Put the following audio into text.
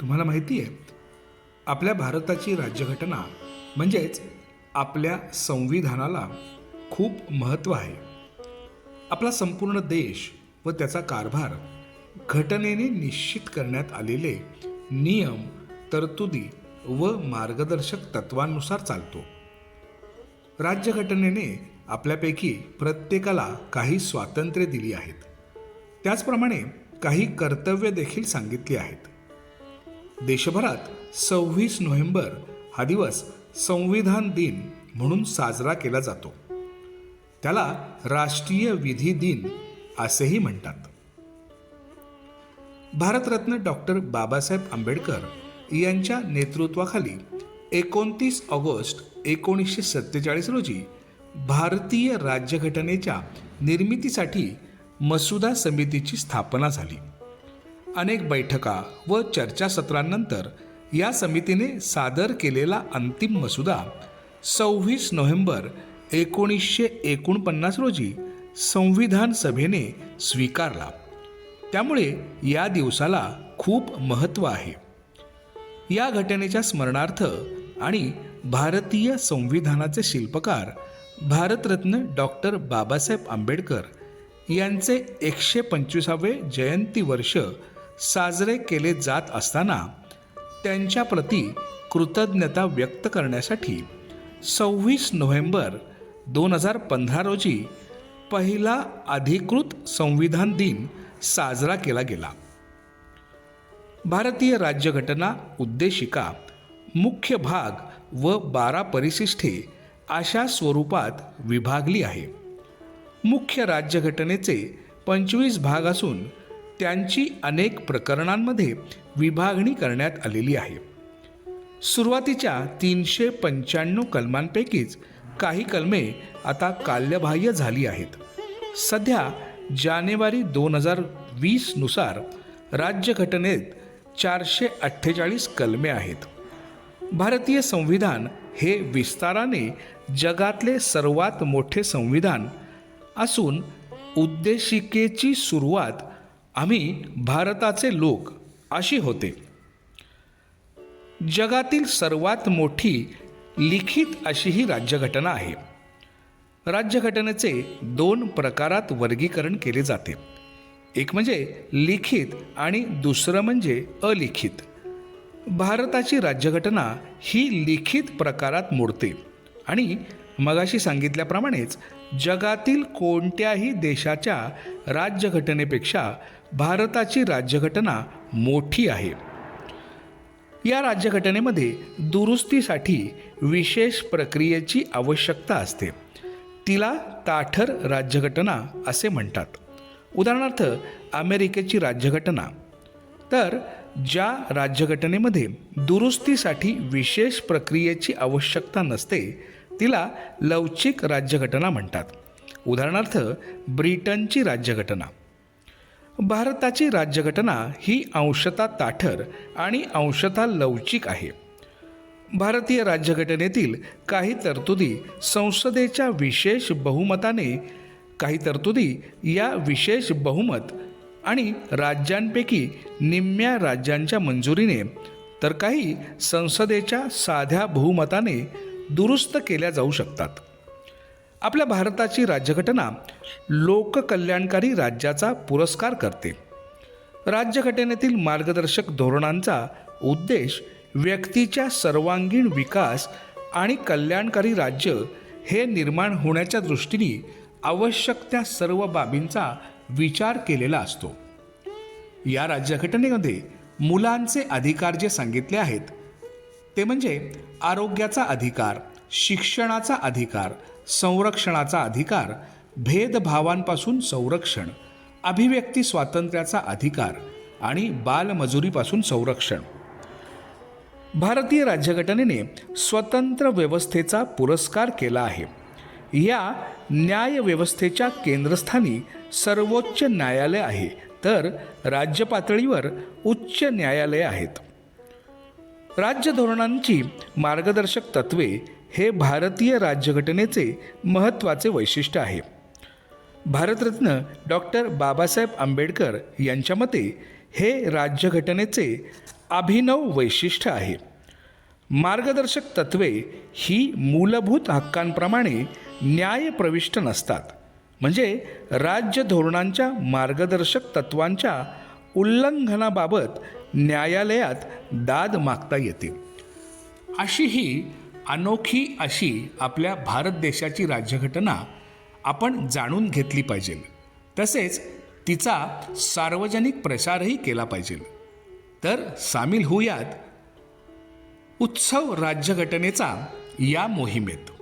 तुम्हाला माहिती आहे आपल्या भारताची राज्यघटना म्हणजेच आपल्या संविधानाला खूप महत्त्व आहे. आपला संपूर्ण देश व त्याचा कारभार घटनेने निश्चित करण्यात आलेले नियम तरतुदी व मार्गदर्शक तत्वांनुसार चालतो. राज्यघटनेने आपल्यापैकी प्रत्येकाला काही स्वातंत्र्य दिली आहेत. त्याचप्रमाणे काही कर्तव्य देखील सांगितली आहेत. देशभरात सव्वीस नोव्हेंबर हा दिवस संविधान दिन म्हणून साजरा केला जातो. त्याला राष्ट्रीय विधी दिन असेही म्हणतात. भारतरत्न डॉक्टर बाबासाहेब आंबेडकर यांच्या नेतृत्वाखाली एकोणतीस ऑगस्ट एकोणीसशे सत्तेचाळीस रोजी भारतीय राज्यघटनेच्या निर्मितीसाठी मसुदा समितीची स्थापना झाली. अनेक बैठका व चर्चासत्रांनंतर या समितीने सादर केलेला अंतिम मसुदा सव्वीस नोव्हेंबर एकोणीसशे एकोणपन्नास रोजी संविधान सभेने स्वीकारला. त्यामुळे या दिवसाला खूप महत्त्व आहे. या घटनेच्या स्मरणार्थ आणि भारतीय संविधानाचे शिल्पकार भारतरत्न डॉक्टर बाबासाहेब आंबेडकर यांचे एकशे पंचवीसावे जयंती वर्ष साजरे केले जात असताना त्यांच्याप्रती कृतज्ञता व्यक्त करण्यासाठी सव्वीस नोव्हेंबर दोन हजार पंधरा रोजी पहिला अधिकृत संविधान दिन साजरा केला गेला. भारतीय राज्यघटना उद्देशिका मुख्य भाग व बारा परिशिष्ठे अशा स्वरूपात विभागली आहे. मुख्य राज्यघटनेचे पंचवीस भाग असून त्यांची अनेक प्रकरणांमध्ये विभागणी करण्यात आलेली आहे. सुरुवातीच्या तीनशे पंच्याण्णव कलमांपैकीच काही कलमे आता काल्यबाह्य झाली आहेत. सध्या जानेवारी दोन हजार वीसनुसार राज्यघटनेत चारशे अठ्ठेचाळीस कलमे आहेत. भारतीय संविधान हे विस्ताराने जगातले सर्वात मोठे संविधान असून उद्देशिकेची सुरुवात आम्ही भारताचे लोक अशी होते. जगातील सर्वात मोठी लिखित अशी ही राज्यघटना आहे. राज्यघटनेचे दोन प्रकारात वर्गीकरण केले जाते. एक म्हणजे लिखित आणि दुसरं म्हणजे अलिखित. भारताची राज्यघटना ही लिखित प्रकारात मोडते आणि मगाशी सांगितल्याप्रमाणेच जगातील कोणत्याही देशाच्या राज्यघटनेपेक्षा भारताची राज्यघटना मोठी आहे. या राज्यघटनेमध्ये दुरुस्तीसाठी विशेष प्रक्रियेची आवश्यकता असते. तिला ताठर राज्यघटना असे म्हणतात. उदाहरणार्थ अमेरिकेची राज्यघटना. तर ज्या राज्यघटनेमध्ये दुरुस्तीसाठी विशेष प्रक्रियेची आवश्यकता नसते तिला लवचिक राज्यघटना म्हणतात. उदाहरणार्थ ब्रिटनची राज्यघटना. भारताची राज्यघटना ही अंशता ताठर आणि अंशता लवचिक आहे. भारतीय राज्यघटनेतील काही तरतुदी संसदेच्या विशेष बहुमताने काही तरतुदी या विशेष बहुमत आणि राज्यांपैकी निम्म्या राज्यांच्या मंजुरीने तर काही संसदेच्या साध्या बहुमताने दुरुस्त केल्या जाऊ शकतात. आपल्या भारताची राज्यघटना लोककल्याणकारी राज्याचा पुरस्कार करते. राज्यघटनेतील मार्गदर्शक धोरणांचा उद्देश व्यक्तीच्या सर्वांगीण विकास आणि कल्याणकारी राज्य हे निर्माण होण्याच्या दृष्टीने आवश्यक त्या सर्व बाबींचा विचार केलेला असतो. या राज्यघटनेमध्ये मुलांचे अधिकार जे सांगितले आहेत ते म्हणजे आरोग्याचा अधिकार शिक्षणाचा अधिकार संरक्षणाचा अधिकार भेदभावांपासून संरक्षण अभिव्यक्ती स्वातंत्र्याचा अधिकार आणि बालमजुरीपासून संरक्षण. भारतीय राज्यघटनेने स्वतंत्र व्यवस्थेचा पुरस्कार केला आहे. या न्यायव्यवस्थेच्या केंद्रस्थानी सर्वोच्च न्यायालय आहे तर राज्य पातळीवर उच्च न्यायालये आहेत. राज्य धोरणांची मार्गदर्शक तत्वे हे भारतीय राज्यघटनेचे महत्त्वाचे वैशिष्ट्य आहे. भारतरत्न डॉक्टर बाबासाहेब आंबेडकर यांच्या मते हे राज्यघटनेचे अभिनव वैशिष्ट्य आहे. मार्गदर्शक तत्वे ही मूलभूत हक्कांप्रमाणे न्यायप्रविष्ट नसतात. म्हणजे राज्य धोरणांच्या मार्गदर्शक तत्वांच्या उल्लंघनाबाबत न्यायालयात दाद मागता येते. अशी ही अनोखी अशी आपल्या भारत देशाची राज्यघटना आपण जाणून घेतली पाहिजे. तसेच तिचा सार्वजनिक प्रसारही केला पाहिजे. तर सामील होऊयात उत्सव राज्यघटनेचा या मोहिमेत.